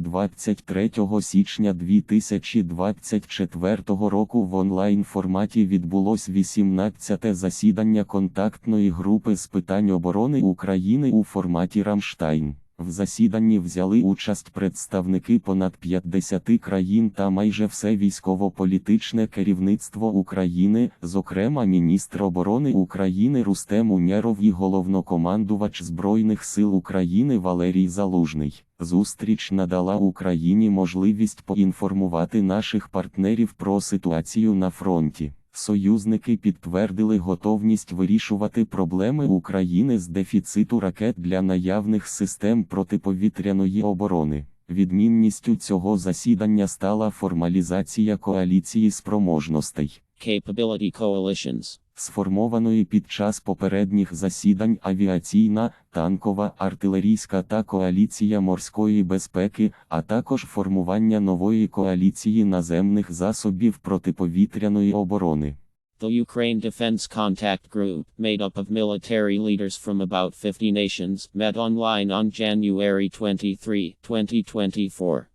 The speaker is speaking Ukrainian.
23 січня 2024 року в онлайн форматі відбулось 18-те засідання контактної групи з питань оборони України у форматі Рамштайн. В засіданні взяли участь представники понад 50 країн та майже все військово-політичне керівництво України, зокрема міністр оборони України Рустем Умєров і головнокомандувач Збройних сил України Валерій Залужний. Зустріч надала Україні можливість поінформувати наших партнерів про ситуацію на фронті. Союзники підтвердили готовність вирішувати проблеми України з дефіциту ракет для наявних систем протиповітряної оборони. Відмінністю цього засідання стала формалізація коаліції спроможностей, Capability coalitions. Сформованої під час попередніх засідань авіаційна, танкова, артилерійська та коаліція морської безпеки, а також формування нової коаліції наземних засобів протиповітряної оборони. The Ukraine Defense Contact Group, made up of military leaders from about 50 nations, met online on January 23, 2024.